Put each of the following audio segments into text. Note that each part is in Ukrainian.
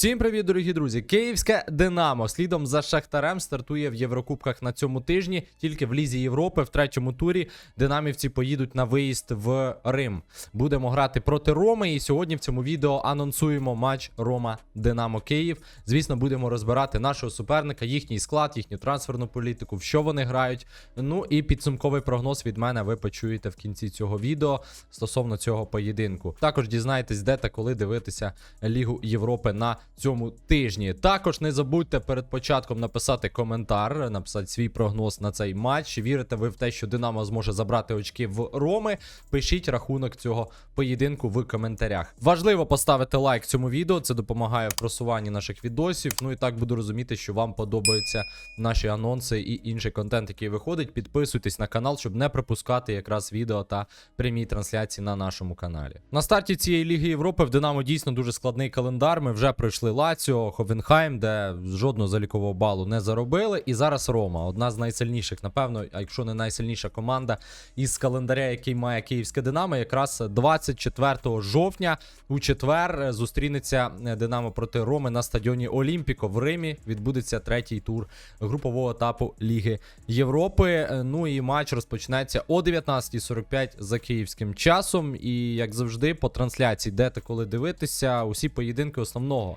Всім привіт, дорогі друзі! Київське Динамо слідом за Шахтарем стартує в Єврокубках на цьому тижні. Тільки в Лізі Європи в третьому турі динамівці поїдуть на виїзд в Рим. Будемо грати проти Роми. І сьогодні в цьому відео анонсуємо матч Рома Динамо Київ. Звісно, будемо розбирати нашого суперника, їхній склад, їхню трансферну політику, в що вони грають. Ну і підсумковий прогноз від мене ви почуєте в кінці цього відео стосовно цього поєдинку. Також дізнаєтесь, де та коли дивитися Лігу Європи на цьому тижні. Також не забудьте перед початком написати коментар, написати свій прогноз на цей матч. Вірите ви в те, що Динамо зможе забрати очки в Роми? Пишіть рахунок цього поєдинку в коментарях. Важливо поставити лайк цьому відео, це допомагає в просуванні наших відосів. Ну і так буду розуміти, що вам подобаються наші анонси і інший контент, який виходить. Підписуйтесь на канал, щоб не пропускати якраз відео та прямі трансляції на нашому каналі. На старті цієї Ліги Європи в Динамо дійсно дуже складний календар. Ми вже пройшли Лаціо, Ховенхайм, де жодного залікового балу не заробили. І зараз Рома, одна з найсильніших, напевно, а якщо не найсильніша команда із календаря, який має київське Динамо, якраз 24 жовтня у четвер зустрінеться Динамо проти Роми на стадіоні Олімпіко в Римі. Відбудеться третій тур групового етапу Ліги Європи. Ну і матч розпочнеться о 19.45 за київським часом. І як завжди, по трансляції, де та коли дивитися, усі поєдинки основного.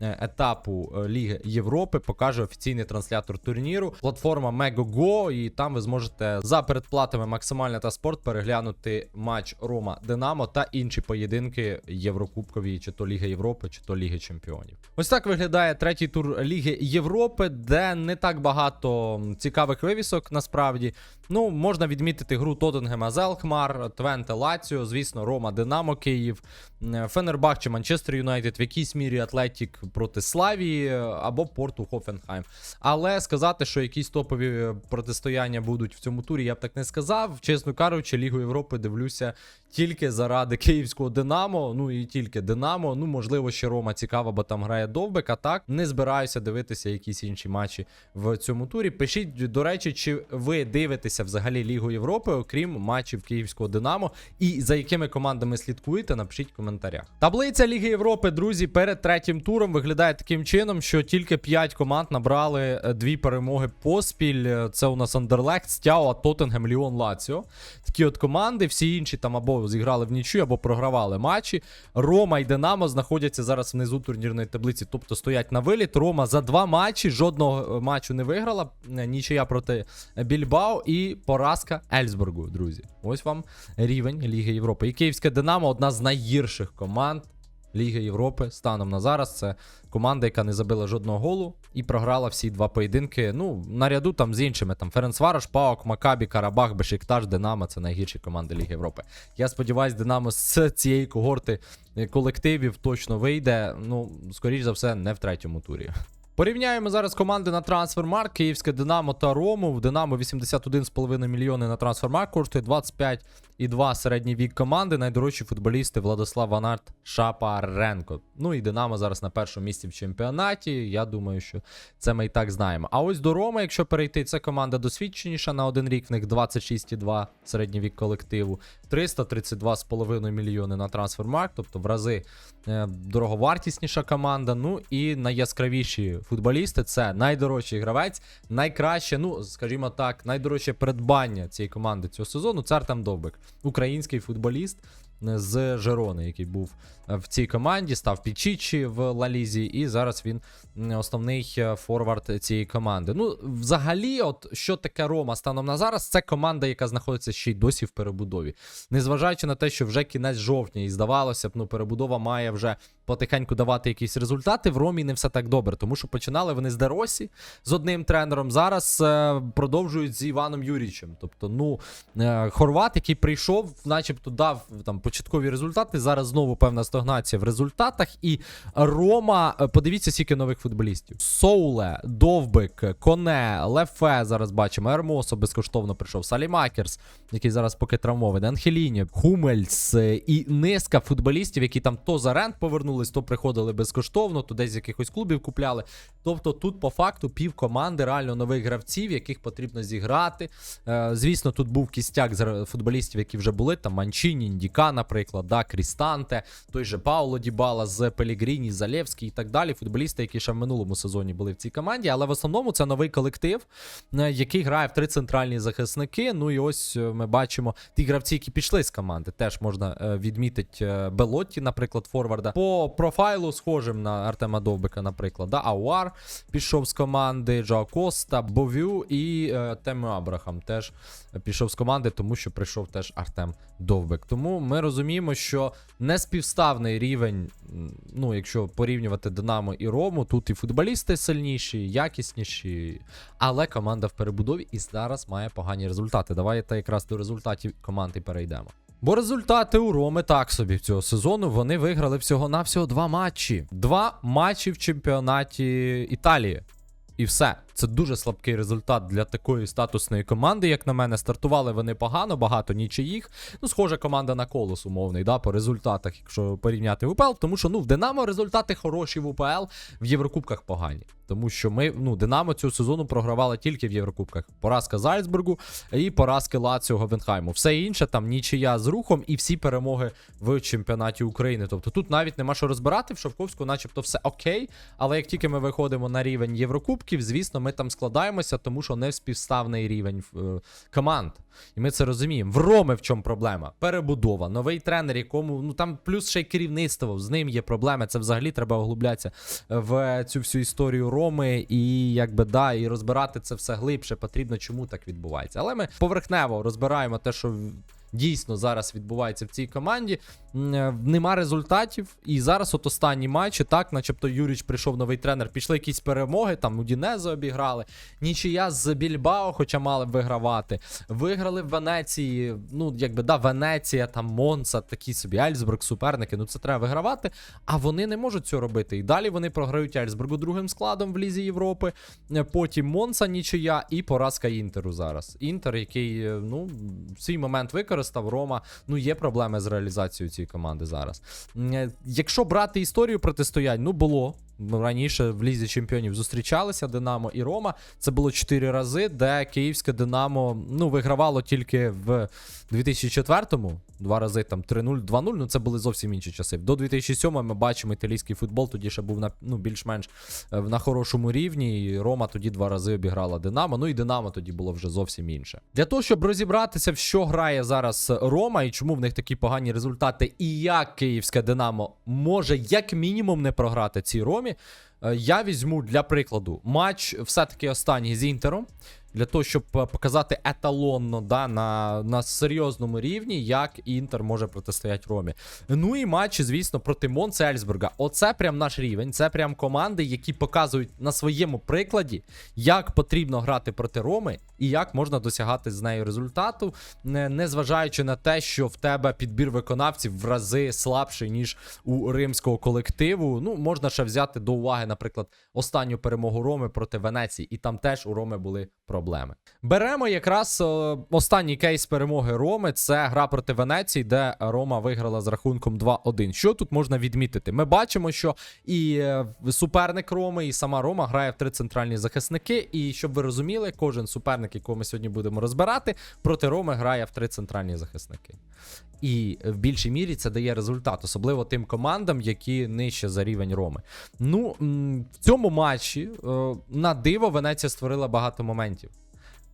е, Етапу е, Ліги Європи покаже офіційний транслятор турніру. Платформа Megogo, і там ви зможете за передплатами максимальна та спорт переглянути матч Рома Динамо та інші поєдинки Єврокубкові, чи то Ліги Європи, чи то Ліги Чемпіонів. Ось так виглядає третій тур Ліги Європи, де не так багато цікавих вивісок насправді. Ну, можна відмітити гру Тоттенгема з Твенте Лаціо, звісно, Рома Динамо Київ, Фенербах чи Манчестер Юнайтед, в якійсь мірі Атлетік проти Славії або Порту Хофенхайм. Але сказати, що якісь топові протистояння будуть в цьому турі, я б так не сказав. Чесно кажучи, Лігу Європи дивлюся тільки заради київського Динамо. Ну і тільки Динамо. Ну, можливо, ще Рома цікава, бо там грає Довбик, а так не збираюся дивитися якісь інші матчі в цьому турі. Пишіть, до речі, чи ви дивитеся взагалі Лігу Європи, окрім матчів київського Динамо, і за якими командами слідкуєте, напишіть в коментарях. Таблиця Ліги Європи, друзі, перед третім туром виглядає таким чином, що тільки 5 команд набрали е, дві перемоги поспіль. Це у нас Андерлехт, Стяуа, Тоттенгем, Ліон, Лаціо. Такі от команди, всі інші там або зіграли в нічю, або програвали матчі. Рома і Динамо знаходяться зараз внизу турнірної таблиці, тобто стоять на виліт. Рома за два матчі жодного матчу не виграла. Нічия проти Більбао і поразка Ельсбургу, друзі. Ось вам рівень Ліги Європи. І Київське Динамо одна з найгірших команд. Ліги Європи станом на зараз. Це команда, яка не забила жодного голу і програла всі два поєдинки. Ну, наряду там з іншими. Там Ференцварош, Паок, Макабі, Карабах, Бешикташ, Динамо це найгірші команди Ліги Європи. Я сподіваюся, Динамо з цієї когорти колективів точно вийде. Ну, скоріш за все, не в третьому турі. Порівняємо зараз команди на трансфермарк. Київське Динамо та Рому. В Динамо 81,5 мільйони на трансфермарк коштує 25,2 середній вік команди. Найдорожчі футболісти Владислав Ванарт Шапаренко. Ну і Динамо зараз на першому місці в чемпіонаті. Я думаю, що це ми і так знаємо. А ось до Роми, якщо перейти, це команда досвідченіша на один рік. В них 26,2 середній вік колективу, 332,5 мільйони на трансфермарк, тобто в рази е, дороговартісніша команда. Ну і найяскравіші футболісти це найдорожчий гравець, найкраще, ну скажімо так, найдорожче придбання цієї команди цього сезону. Це Артем Довбик, український футболіст. Е, З Жерони, який був е, в цій команді, став Пічічі в Лалізі, і зараз він основний е, форвард цієї команди. Ну, взагалі, от що таке Рома станом на зараз, це команда, яка знаходиться ще й досі в перебудові. Незважаючи на те, що вже кінець жовтня, і здавалося б, ну перебудова має вже потихеньку давати якісь результати. В Ромі не все так добре, тому що починали вони з Деросі з одним тренером. Зараз е, продовжують з Іваном Юрічем. Тобто, ну е, Хорват, який прийшов, начебто дав там початкові результати. Зараз знову певна стагнація в результатах. І Рома, е, подивіться, скільки нових футболістів: Соуле, Довбик, Коне, Лефе. Зараз бачимо. Ермосо безкоштовно прийшов. Салімакерс, який зараз поки травмований, Анхеліні, Хумельс е, і низка футболістів, які там то за рент повернули. Скинулись, то приходили безкоштовно, то десь з якихось клубів купляли. Тобто тут по факту пів команди реально нових гравців, яких потрібно зіграти. Е, звісно, тут був кістяк з футболістів, які вже були. Там Манчіні, Індіка, наприклад, да, Крістанте, той же Пауло Дібала з Пелігріні, Залєвський і так далі. Футболісти, які ще в минулому сезоні були в цій команді. Але в основному це новий колектив, е, який грає в три центральні захисники. Ну і ось е, ми бачимо ті гравці, які пішли з команди. Теж можна відмітити Белотті, наприклад, Форварда. По профайлу схожим на Артема Довбика, наприклад. Да? Ауар пішов з команди, Джао Коста, Бовю і е, Тему Абрахам теж пішов з команди, тому що прийшов теж Артем Довбик. Тому ми розуміємо, що неспівставний рівень, ну, якщо порівнювати Динамо і Рому, тут і футболісти сильніші, якісніші, але команда в перебудові і зараз має погані результати. Давайте якраз до результатів команди перейдемо. Бо результати у Роми так собі цього сезону вони виграли всього-навсього два матчі. Два матчі в чемпіонаті Італії. І все. Це дуже слабкий результат для такої статусної команди, як на мене. Стартували вони погано, багато нічиїх. Ну, схожа команда на колос умовний, да, по результатах, якщо порівняти в УПЛ. Тому що ну, в Динамо результати хороші в УПЛ, в Єврокубках погані. Тому що ми, ну, Динамо цього сезону програвали тільки в Єврокубках. Поразка Зальцбургу і поразки Лаціо Говенхайму. Все інше там нічия з рухом і всі перемоги в чемпіонаті України. Тобто тут навіть нема що розбирати. В Шовковську, начебто, все окей. Але як тільки ми виходимо на рівень Єврокубків, звісно, ми там складаємося, тому що не співставний рівень е, команд. І ми це розуміємо. В Роми в чому проблема? Перебудова, новий тренер, якому ну там плюс ще й керівництво, з ним є проблеми. Це взагалі треба оглублятися в цю всю історію Роми і якби да, і розбирати це все глибше. Потрібно, чому так відбувається. Але ми поверхнево розбираємо те, що дійсно зараз відбувається в цій команді. Е, Нема результатів. І зараз, от останні матчі, так, начебто Юріч прийшов новий тренер, пішли якісь перемоги, там Удінезе обіграли. Нічия з Більбао, хоча мали б вигравати. Виграли в Венеції. Ну, якби да, Венеція, там Монца, такі собі Альцбург, суперники. Ну це треба вигравати. А вони не можуть цього робити. І далі вони програють Альцбургу другим складом в Лізі Європи. Е, Потім Монца нічия і поразка Інтеру зараз. Інтер, який е, ну, свій момент використав, Рома. Ну, є проблеми з реалізацією цієї команди зараз. Е, Якщо брати історію протистоянь, ну було. Раніше в Лізі Чемпіонів зустрічалися Динамо і Рома. Це було 4 рази, де київське Динамо ну, вигравало тільки в 2004-му. Два рази там 3-0, 2-0. Ну це були зовсім інші часи. До 2007-го ми бачимо італійський футбол, тоді ще був на ну, більш-менш е, на хорошому рівні. І Рома тоді два рази обіграла Динамо. Ну і Динамо тоді було вже зовсім інше. Для того, щоб розібратися, в що грає зараз Рома і чому в них такі погані результати, і як київське Динамо може як мінімум не програти цій Ромі. е, Я візьму для прикладу матч, все-таки останній з Інтером, для того, щоб е, показати еталонно да, на, на серйозному рівні, як Інтер може протистояти Ромі. Ну і матчі, звісно, проти Монце Ельсберга. Оце прям наш рівень. Це прям команди, які показують на своєму прикладі, як потрібно грати проти Роми і як можна досягати з нею результату, не, незважаючи на те, що в тебе підбір виконавців в рази слабший, ніж у римського колективу. Ну, можна ще взяти до уваги, наприклад, останню перемогу Роми проти Венеції, і там теж у Роми були проблеми. Беремо якраз е, останній кейс перемоги Роми. Це гра проти Венеції, де Рома виграла з рахунком 2-1. Що тут можна відмітити? Ми бачимо, що і е, суперник Роми, і сама Рома грає в три центральні захисники. І щоб ви розуміли, кожен суперник, якого ми сьогодні будемо розбирати, проти Роми грає в три центральні захисники. І в більшій мірі це дає результат, особливо тим командам, які нижче за рівень Роми. Ну, в цьому матчі е, на диво Венеція створила багато моментів.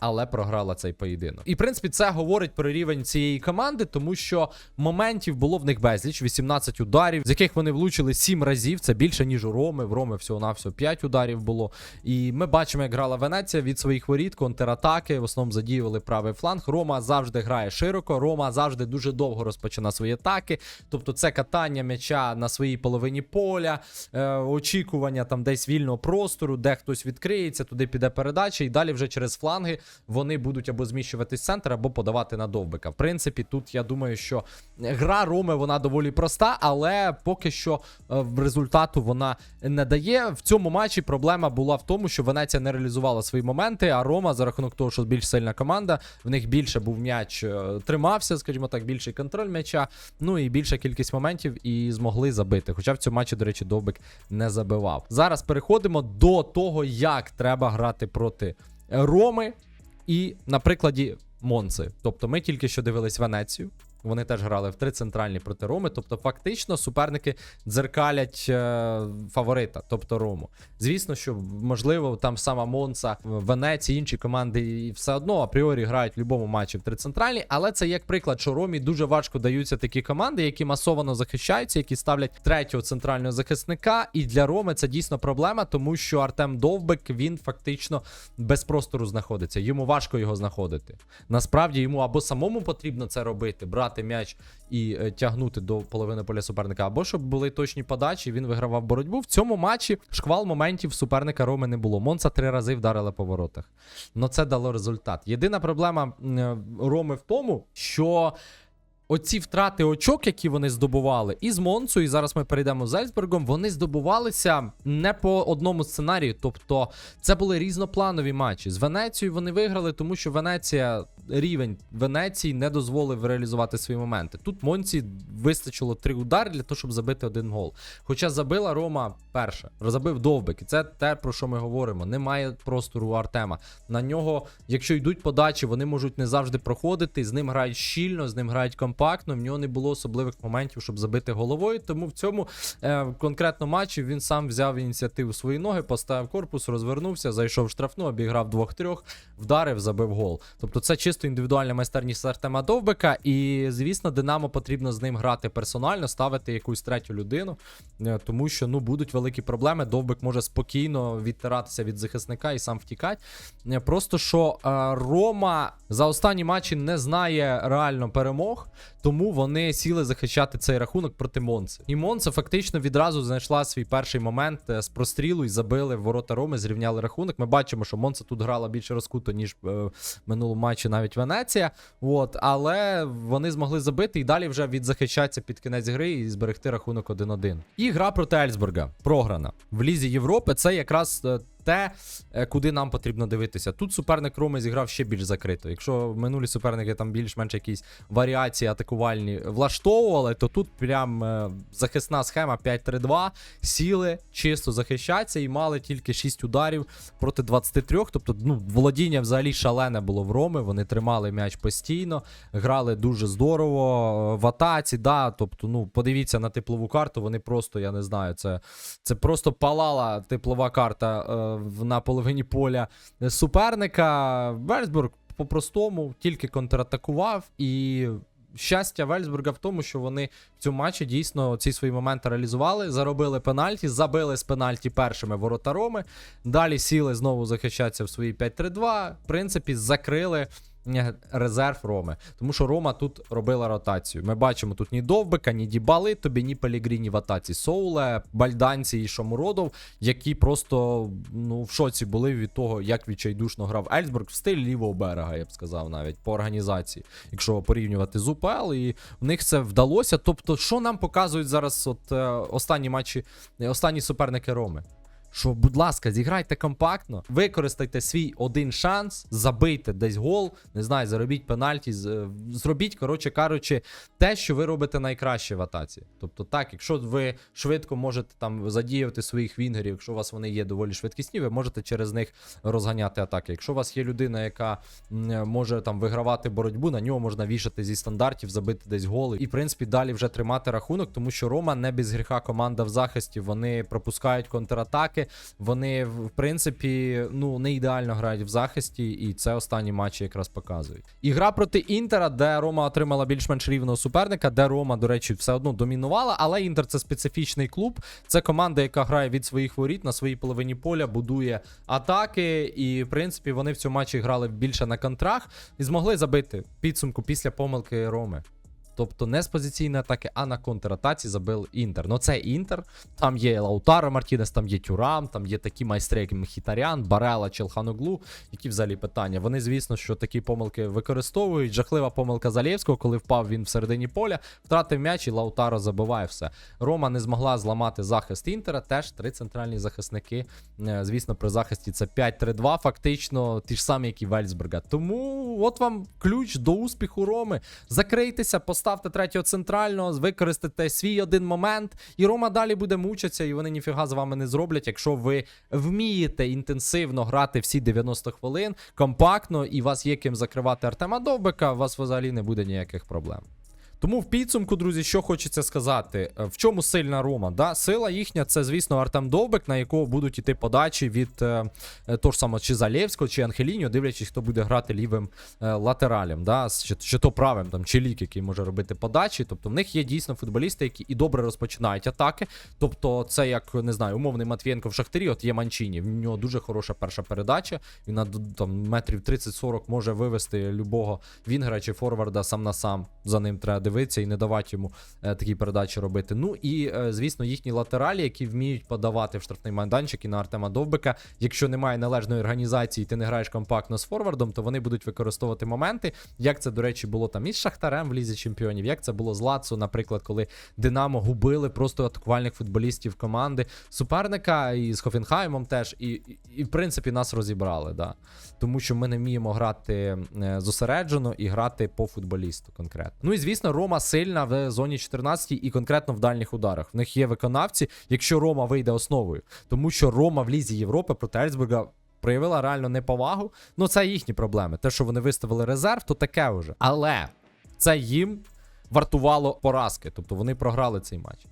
Але програла цей поєдинок. І в принципі це говорить про рівень цієї команди, тому що моментів було в них безліч, 18 ударів, з яких вони влучили 7 разів. Це більше ніж у Роми. В Роми всього навсього 5 ударів було. І ми бачимо, як грала Венеція від своїх воріт, контратаки. В основному задіювали правий фланг. Рома завжди грає широко. Рома завжди дуже довго розпочинає свої атаки. Тобто, це катання м'яча на своїй половині поля, е, очікування там десь вільного простору, де хтось відкриється, туди піде передача, і далі вже через фланги вони будуть або зміщуватись в центр, або подавати на довбика. В принципі, тут я думаю, що гра Роми вона доволі проста, але поки що е, в результату вона не дає. В цьому матчі проблема була в тому, що Венеція не реалізувала свої моменти, а Рома за рахунок того, що більш сильна команда, в них більше був м'яч, е, тримався, скажімо так, більший контроль м'яча, ну і більша кількість моментів і змогли забити. Хоча в цьому матчі, до речі, Довбик не забивав. Зараз переходимо до того, як треба грати проти Роми і на прикладі Монци. Тобто ми тільки що дивились Венецію. Вони теж грали в три центральні проти Роми. Тобто, фактично, суперники дзеркалять е, фаворита, тобто Рому. Звісно, що можливо там сама Монца, Венеція, інші команди все одно апріорі грають в будь-якому матчі в три центральні, але це як приклад, що Ромі дуже важко даються такі команди, які масово захищаються, які ставлять третього центрального захисника. І для Роми це дійсно проблема, тому що Артем Довбик він фактично без простору знаходиться. Йому важко його знаходити. Насправді йому або самому потрібно це робити, брати м'яч і е, тягнути до половини поля суперника, або щоб були точні подачі, він вигравав боротьбу. В цьому матчі шквал моментів суперника Роми не було. Монца три рази вдарили по воротах. Ну це дало результат. Єдина проблема е, Роми в тому, що. Оці втрати очок, які вони здобували, і з Монцу, і зараз ми перейдемо з Ельсбергом, вони здобувалися не по одному сценарію. Тобто це були різнопланові матчі. З Венецією вони виграли, тому що Венеція, рівень Венеції не дозволив реалізувати свої моменти. Тут Монці вистачило три удари для того, щоб забити один гол. Хоча забила Рома перша, забив довбик. І це те, про що ми говоримо. Немає простору у Артема. На нього, якщо йдуть подачі, вони можуть не завжди проходити. З ним грають щільно, з ним грають компактно. В нього не було особливих моментів, щоб забити головою. Тому в цьому е, конкретно матчі він сам взяв ініціативу в свої ноги, поставив корпус, розвернувся, зайшов в штрафну, обіграв двох-трьох, вдарив, забив гол. Тобто це чисто індивідуальна майстерність Артема Довбика. І звісно, Динамо потрібно з ним грати персонально, ставити якусь третю людину, е, тому що ну будуть великі проблеми. Довбик може спокійно відтиратися від захисника і сам втікати. Е, Просто що е, Рома за останні матчі не знає реально перемог, тому вони сіли захищати цей рахунок проти Монци. І Монца фактично відразу знайшла свій перший момент е, з прострілу і забили ворота Роми, зрівняли рахунок. Ми бачимо, що Монца тут грала більше розкуто, ніж е, в минулому матчі навіть Венеція. От, але вони змогли забити і далі вже відзахищатися під кінець гри і зберегти рахунок 1-1. І гра проти Ельсбурга програна в Лізі Європи. Це якраз. Те, е, куди нам потрібно дивитися. Тут суперник Роми зіграв ще більш закрито. Якщо минулі суперники там більш-менш якісь варіації атакувальні влаштовували, то тут прям е, захисна схема 5-3-2, сіли, чисто захищаться і мали тільки 6 ударів проти 23. Тобто, ну, володіння взагалі шалене було в Роми. Вони тримали м'яч постійно, грали дуже здорово е, в атаці. Да, тобто, ну, подивіться на теплову карту. Вони просто, я не знаю, це, це просто палала теплова карта на половині поля суперника. Вельсбург по-простому тільки контратакував і. Щастя Вельсбурга в тому, що вони в цьому матчі дійсно ці свої моменти реалізували, заробили пенальті, забили з пенальті першими воротарами. Далі сіли знову захищатися в своїй 5-3-2. В принципі, закрили резерв Роми. Тому що Рома тут робила ротацію. Ми бачимо тут ні Довбика, ні Дібали, тобі ні Пелігріні в атаці Соуле, Бальданці і Шомуродов, які просто ну, в шоці були від того, як відчайдушно грав Ельсбург в стилі лівого берега, я б сказав, навіть по організації, якщо порівнювати з УПЛ, і в них це вдалося. Тобто, що нам показують зараз от, е, останні матчі, е, останні суперники Роми? Що, будь ласка, зіграйте компактно, використайте свій один шанс, забийте десь гол, не знаю, заробіть пенальті, зробіть, коротше кажучи, те, що ви робите найкраще в атаці. Тобто, так, якщо ви швидко можете там задіяти своїх вінгерів, якщо у вас вони є доволі швидкісні, ви можете через них розганяти атаки. Якщо у вас є людина, яка може там вигравати боротьбу, на нього можна вішати зі стандартів, забити десь голи. І в принципі далі вже тримати рахунок, тому що Рома не без гріха команда в захисті. Вони пропускають контратаки. Вони в принципі ну не ідеально грають в захисті, і це останні матчі якраз показують. І гра проти Інтера, де Рома отримала більш-менш рівного суперника, де Рома, до речі, все одно домінувала. Але Інтер це специфічний клуб. Це команда, яка грає від своїх воріт на своїй половині поля, будує атаки. І в принципі вони в цьому матчі грали більше на контрах і змогли забити підсумку після помилки Роми. Тобто не з позиційної атаки, а на контратаці забив Інтер. Ну це Інтер. Там є Лаутаро Мартінес, там є Тюрам, там є такі майстри, як Мхітарян, Барела, Челханоглу. Які взагалі питання. Вони, звісно, що такі помилки використовують. Жахлива помилка Залєвського, коли впав він в середині поля, втратив м'яч і Лаутаро забиває все. Рома не змогла зламати захист Інтера. Теж три центральні захисники. Е, Звісно, при захисті це 5-3-2, фактично, ті ж самі, як і Вельсберга. Тому от вам ключ до успіху Роми. Закрийтеся, поставте третього центрального, використайте свій один момент, і Рома далі буде мучитися, і вони ніфіга з вами не зроблять, якщо ви вмієте інтенсивно грати всі 90 хвилин, компактно, і вас є ким закривати Артема Довбика, у вас взагалі не буде ніяких проблем. Тому в підсумку, друзі, що хочеться сказати, Е, в чому сильна Рома? Да? Сила їхня це, звісно, Артем Довбик, на якого будуть іти подачі від е, е, того ж самого чи Залєвського, чи Анхеліньо, дивлячись, хто буде грати лівим е, латералем, да? чи, чи то правим, там, чи лік, який може робити подачі. Тобто в них є дійсно футболісти, які і добре розпочинають атаки. Тобто, це як не знаю, умовний Матвієнко в Шахтарі, от є Манчіні. В нього дуже хороша перша передача. Він на там метрів 30-40 може вивести любого Вінгера чи Форварда сам на сам. За ним треба дивитися і не давати йому е, такі передачі робити. Ну і е, звісно, їхні латералі, які вміють подавати в штрафний майданчик і на Артема Довбика. Якщо немає належної організації, ти не граєш компактно з форвардом, то вони будуть використовувати моменти. Як це, до речі, було там із Шахтарем в лізі чемпіонів, як це було з Лацо, наприклад, коли Динамо губили просто атакувальних футболістів команди суперника і з Хофенхаймом теж, і, і, і в принципі нас розібрали, да. Тому що ми не вміємо грати е, зосереджено і грати по футболісту конкретно. Ну і звісно, Рома сильна в зоні 14 і конкретно в дальніх ударах. В них є виконавці, якщо Рома вийде основою, тому що Рома в лізі Європи проти Ельсбурга. Проявила реально неповагу. Ну, це їхні проблеми. Те, що вони виставили резерв, то таке вже. Але це їм вартувало поразки. Тобто вони програли цей матч.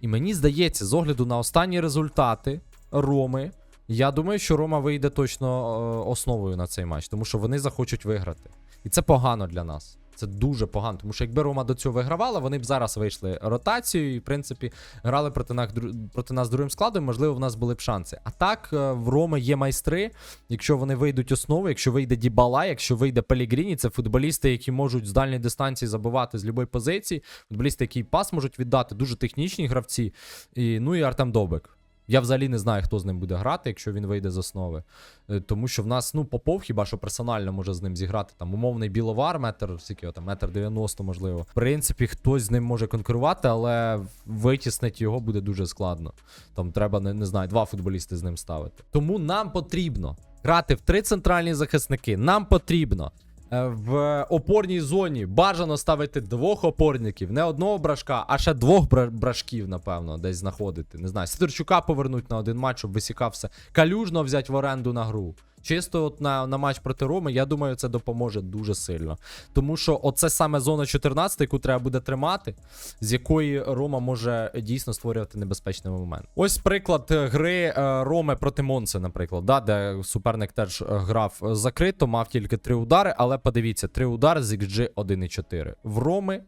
І мені здається, з огляду на останні результати Роми, я думаю, що Рома вийде точно е, основою на цей матч, тому що вони захочуть виграти. І це погано для нас. Це дуже погано, тому що якби Рома до цього вигравала, вони б зараз вийшли ротацією і, в принципі, грали проти нас, проти нас другим складом, можливо, в нас були б шанси. А так, е, в Роми є майстри. Якщо вони вийдуть основою, якщо вийде Дібала, якщо вийде Пелігріні, це футболісти, які можуть з дальньої дистанції забивати з будь-якої позиції. Футболісти, які пас можуть віддати, дуже технічні гравці. І, ну і Артем Довбик. Я взагалі не знаю, хто з ним буде грати, якщо він вийде з основи. Е, Тому що в нас, ну, Попов хіба що персонально може з ним зіграти. Там умовний біловар, метр, скільки там, метр 90, можливо. В принципі, хтось з ним може конкурувати, але витіснити його буде дуже складно. Там треба, не, не знаю, два футболісти з ним ставити. Тому нам потрібно грати в три центральні захисники. Нам потрібно. Е, В опорній зоні бажано ставити двох опорників, не одного брашка, а ще двох брашків, напевно, десь знаходити. Не знаю, Сидорчука повернуть на один матч, щоб висікався. Калюжно взяти в оренду на гру. Чисто от на, на матч проти Роми, я думаю, це допоможе дуже сильно. Тому що оце саме зона 14, яку треба буде тримати, з якої Рома може дійсно створювати небезпечний момент. Ось приклад е, гри е, Роми проти Монце, наприклад, да, де суперник теж е, грав закрито, мав тільки три удари, але подивіться, три удари з XG 1,4. В Роми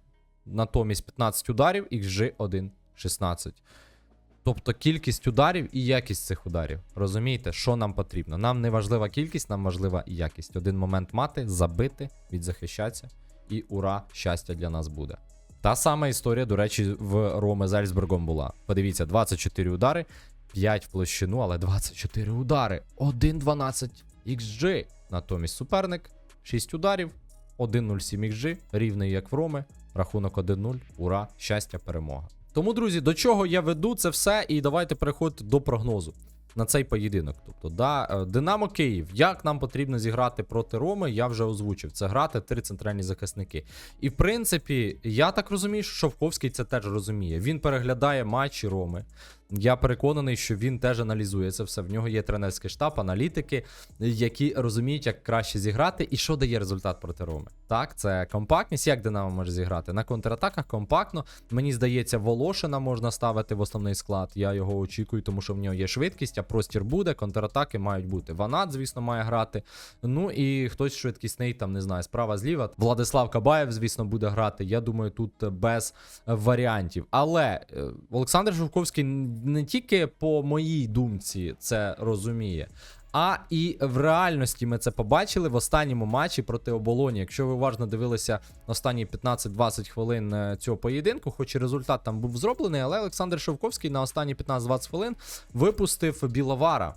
натомість 15 ударів, XG 1,16. Тобто кількість ударів і якість цих ударів. Розумієте, що нам потрібно? Нам не важлива кількість, нам важлива і якість. Один момент мати, забити, відзахищатися, і ура, щастя для нас буде. Та сама історія, до речі, в Роме з Ельсбергом була. Подивіться, 24 удари, 5 в площину, але 24 удари. 1,12 XG. Натомість суперник, 6 ударів, 1,07 XG, рівний як в Роме. Рахунок 1-0. Ура, щастя, перемога. Тому, друзі, до чого я веду це все, і давайте переходити до прогнозу на цей поєдинок. Тобто, да, е, Динамо Київ, як нам потрібно зіграти проти Роми, я вже озвучив. Це грати три центральні захисники. І в принципі, я так розумію, що Шовковський це теж розуміє. Він переглядає матчі Роми. Я переконаний, що він теж аналізує це все. В нього є тренерський штаб, аналітики, які розуміють, як краще зіграти і що дає результат проти Роми. Так, це компактність. Як Динамо може зіграти? На контратаках компактно. Мені здається, Волошина можна ставити в основний склад. Я його очікую, тому що в нього є швидкість, а простір буде, контратаки мають бути. Ванат, звісно, має грати. Ну і хтось швидкісний, там не знаю, справа зліва. Владислав Кабаєв, звісно, буде грати. Я думаю, тут без варіантів. Але е, Олександр Жовковський не тільки по моїй думці це розуміє. А і в реальності ми це побачили в останньому матчі проти оболоні. Якщо ви уважно дивилися останні 15-20 хвилин е, цього поєдинку, хоч і результат там був зроблений, але Олександр Шовковський на останні 15-20 хвилин випустив Біловара.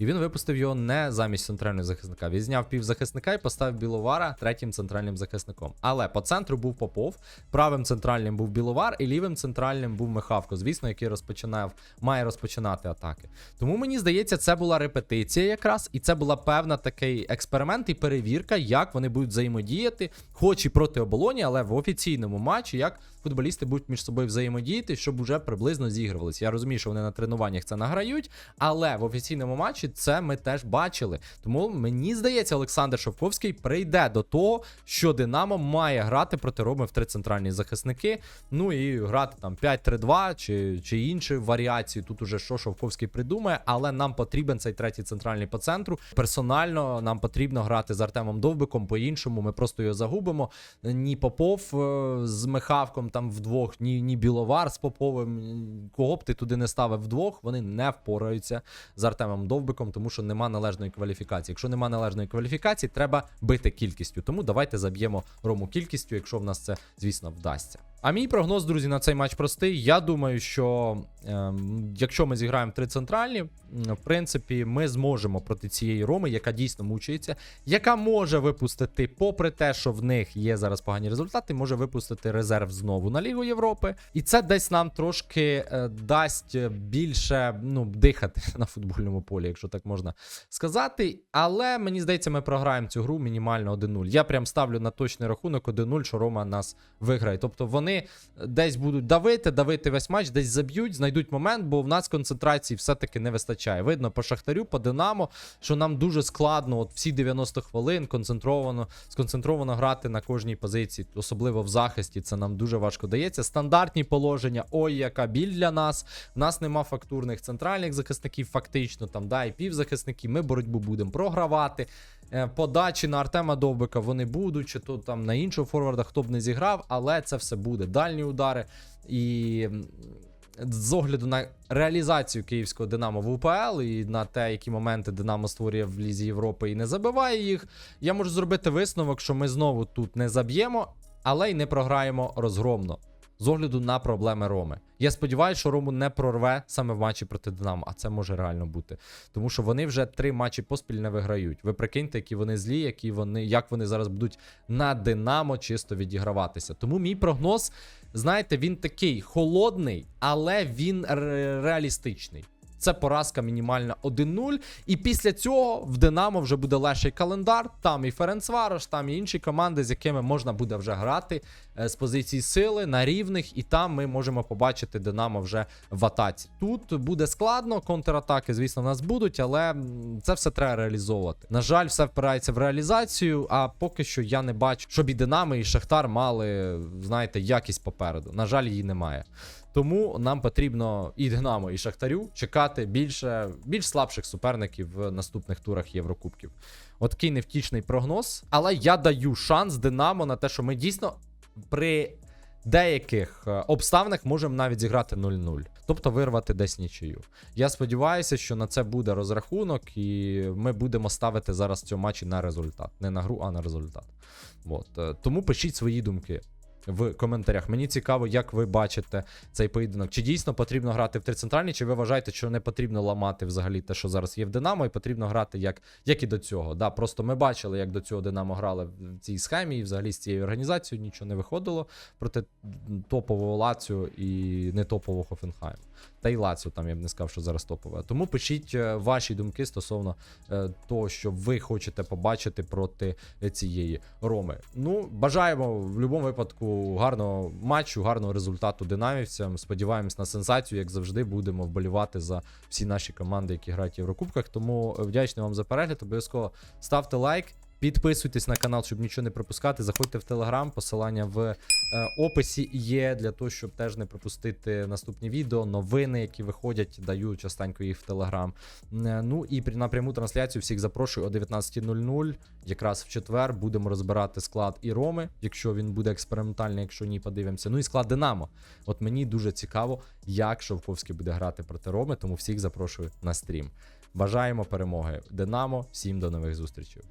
І він випустив його не замість центрального захисника. Він зняв півзахисника і поставив Біловара третім центральним захисником. Але по центру був Попов, правим центральним був Біловар, і лівим центральним був Михавко, звісно, який розпочинав, має розпочинати атаки. Тому мені здається, це була репетиція якраз, і це була певна такий експеримент і перевірка, як вони будуть взаємодіяти, хоч і проти оболоні, але в офіційному матчі, як футболісти будуть між собою взаємодіяти, щоб уже приблизно зігрувалися. Я розумію, що вони на тренуваннях це награють, але в офіційному матчі це ми теж бачили. Тому мені здається, Олександр Шовковський прийде до того, що Динамо має грати проти Роми в три центральні захисники. Ну і грати там 5-3-2 чи, чи інші варіації. Тут уже що Шовковський придумає, але нам потрібен цей третій центральний по центру. Персонально нам потрібно грати з Артемом Довбиком. По-іншому ми просто його загубимо. Ні Попов е, з Михавком там вдвох, ні, ні Біловар з Поповим. Кого б ти туди не ставив вдвох, вони не впораються з Артемом Довбиком, тому що нема належної кваліфікації. Якщо нема належної кваліфікації, треба бити кількістю. Тому давайте заб'ємо Рому кількістю, якщо в нас це, звісно, вдасться. А мій прогноз, друзі, на цей матч простий. Я думаю, що ем, якщо ми зіграємо три центральні, в принципі, ми зможемо проти цієї Роми, яка дійсно мучається, яка може випустити, попри те, що в них є зараз погані результати, може випустити резерв знову на Лігу Європи. І це десь нам трошки е, дасть більше ну, дихати на футбольному полі, якщо так можна сказати. Але мені здається, ми програємо цю гру мінімально 1-0. Я прям ставлю на точний рахунок 1-0, що Рома нас виграє. Тобто вони десь будуть давити, давити весь матч, десь заб'ють, знайдуть момент, бо в нас концентрації все-таки не вистачає. Видно по Шахтарю, по Динамо, що нам дуже складно, от всі 90 хвилин концентровано, сконцентровано грати на кожній позиції, особливо в захисті. Це нам дуже важко дається. Стандартні положення, ой, яка біль для нас. В нас нема фактурних центральних захисників, фактично там, да, і півзахисників. Ми боротьбу будемо програвати. Е, Подачі на Артема Довбика вони будуть, чи то там на іншого форварда, хто б не зіграв, але це все буде. Дальні удари. І з огляду на реалізацію київського Динамо в УПЛ і на те, які моменти Динамо створює в Лізі Європи і не забиває їх, я можу зробити висновок, що ми знову тут не заб'ємо, але й не програємо розгромно. З огляду на проблеми Роми. Я сподіваюся, що Рому не прорве саме в матчі проти Динамо, а це може реально бути. Тому що вони вже три матчі поспіль не виграють. Ви прикиньте, які вони злі, які вони, як вони зараз будуть на Динамо чисто відіграватися. Тому мій прогноз, знаєте, він такий холодний, але він ре- реалістичний. Це поразка мінімальна 1-0. І після цього в Динамо вже буде легший календар. Там і Ференцварош, там і інші команди, з якими можна буде вже грати е, з позиції сили на рівних, і там ми можемо побачити Динамо вже в атаці. Тут буде складно, контратаки, звісно, в нас будуть, але це все треба реалізовувати. На жаль, все впирається в реалізацію. А поки що я не бачу, щоб і Динамо, і Шахтар мали, знаєте, якість попереду. На жаль, її немає. Тому нам потрібно і Динамо, і Шахтарю чекати більше, більш слабших суперників в наступних турах Єврокубків. От такий невтішний прогноз. Але я даю шанс Динамо на те, що ми дійсно при деяких е, обставинах можемо навіть зіграти 0-0. Тобто вирвати десь нічию. Я сподіваюся, що на це буде розрахунок, і ми будемо ставити зараз цьому матчі на результат. Не на гру, а на результат. От. е, Тому пишіть свої думки в коментарях. Мені цікаво, як ви бачите цей поєдинок. Чи дійсно потрібно грати в три центральні, чи ви вважаєте, що не потрібно ламати взагалі те, що зараз є в Динамо, і потрібно грати як, як і до цього. Да, Просто ми бачили, як до цього Динамо грали в цій схемі, і взагалі з цією організацією нічого не виходило проти топового Лацію і не топового Хофенхайму. Та й Лаціо там я б не сказав, що зараз топове. Тому пишіть е, ваші думки стосовно е, того, що ви хочете побачити проти цієї Роми. Ну, бажаємо в будь-якому випадку гарного матчу, гарного результату динамівцям. Сподіваємось на сенсацію, як завжди, будемо вболівати за всі наші команди, які грають в Єврокубках. Тому е, вдячний вам за перегляд. Обов'язково ставте лайк. Підписуйтесь на канал, щоб нічого не пропускати. Заходьте в Телеграм, посилання в е, описі є для того, щоб теж не пропустити наступні відео, новини, які виходять. Даю частенько їх в Телеграм. Е, Ну і на пряму трансляцію всіх запрошую о 19.00. Якраз в четвер будемо розбирати склад і Роми, якщо він буде експериментальний, якщо ні, подивимося. Ну і склад Динамо. От мені дуже цікаво, як Шовковський буде грати проти Роми, тому всіх запрошую на стрім. Бажаємо перемоги. Динамо, всім до нових зустрічей.